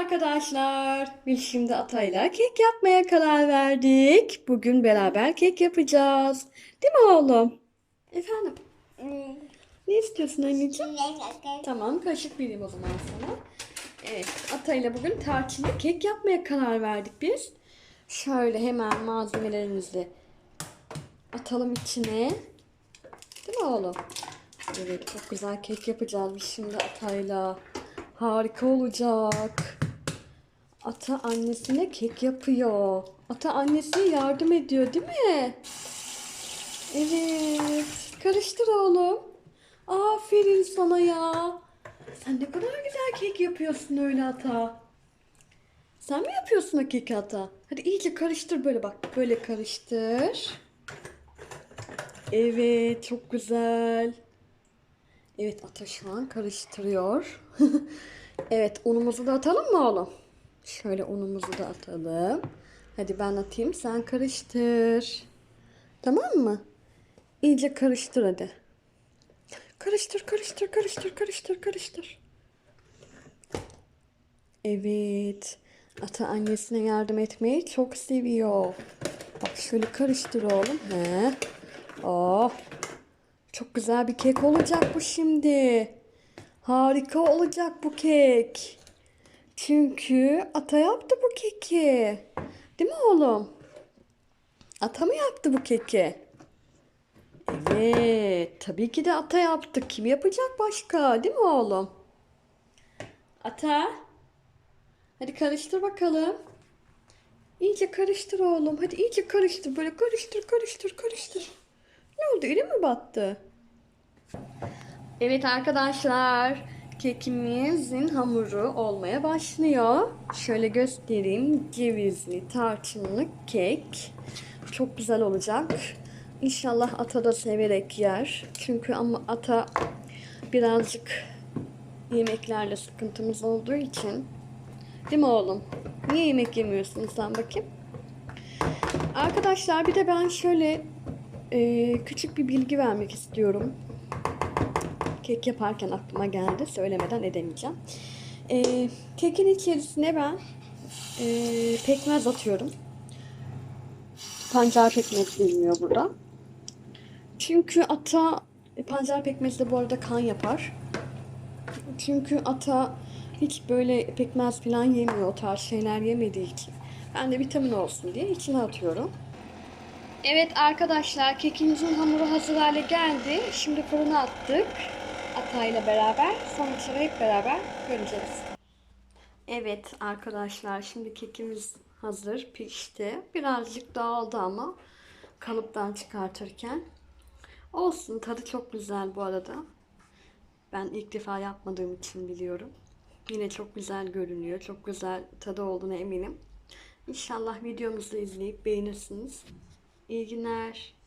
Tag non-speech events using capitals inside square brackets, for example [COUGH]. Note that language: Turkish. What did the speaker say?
arkadaşlar. Biz şimdi Atay'la kek yapmaya karar verdik. Bugün beraber kek yapacağız. Değil mi oğlum? Efendim? Ne istiyorsun anneciğim? Tamam kaşık vereyim o zaman sana. Evet Atay'la bugün tarçınlı kek yapmaya karar verdik biz. Şöyle hemen malzemelerimizi atalım içine. Değil mi oğlum? Evet çok güzel kek yapacağız biz şimdi Atay'la. Harika olacak. Ata annesine kek yapıyor. Ata annesine yardım ediyor değil mi? Evet. Karıştır oğlum. Aferin sana ya. Sen ne kadar güzel kek yapıyorsun öyle Ata. Sen mi yapıyorsun o keki Ata? Hadi iyice karıştır böyle bak. Böyle karıştır. Evet çok güzel. Evet Ata şu an karıştırıyor. [LAUGHS] evet unumuzu da atalım mı oğlum? Şöyle unumuzu da atalım. Hadi ben atayım sen karıştır. Tamam mı? İyice karıştır hadi. Karıştır karıştır karıştır karıştır karıştır. Evet. Ata annesine yardım etmeyi çok seviyor. Bak şöyle karıştır oğlum. He. Oh. Çok güzel bir kek olacak bu şimdi. Harika olacak bu kek. Çünkü ata yaptı bu keki. Değil mi oğlum? Ata mı yaptı bu keki? Evet. Tabii ki de ata yaptı. Kim yapacak başka? Değil mi oğlum? Ata. Hadi karıştır bakalım. İyice karıştır oğlum. Hadi iyice karıştır. Böyle karıştır, karıştır, karıştır. Ne oldu? Elim mi battı? Evet arkadaşlar. Kekimizin hamuru olmaya başlıyor. Şöyle göstereyim. Cevizli, tarçınlı kek. Çok güzel olacak. İnşallah ata da severek yer. Çünkü ama ata birazcık yemeklerle sıkıntımız olduğu için. Değil mi oğlum? Niye yemek yemiyorsun sen bakayım? Arkadaşlar bir de ben şöyle e, küçük bir bilgi vermek istiyorum. Kek yaparken aklıma geldi. Söylemeden edemeyeceğim. E, kekin içerisine ben e, pekmez atıyorum. Pancar pekmez bilmiyor burada. Çünkü ata pancar pekmezi de bu arada kan yapar. Çünkü ata hiç böyle pekmez falan yemiyor. O tarz şeyler yemediği için. Ben de vitamin olsun diye içine atıyorum. Evet arkadaşlar kekimizin hamuru hazır hale geldi. Şimdi fırına attık. Atayla beraber. Sonuçları hep beraber göreceğiz. Evet arkadaşlar şimdi kekimiz hazır pişti. Birazcık dağıldı ama kalıptan çıkartırken. Olsun tadı çok güzel bu arada. Ben ilk defa yapmadığım için biliyorum. Yine çok güzel görünüyor. Çok güzel tadı olduğuna eminim. İnşallah videomuzu izleyip beğenirsiniz. İyi günler.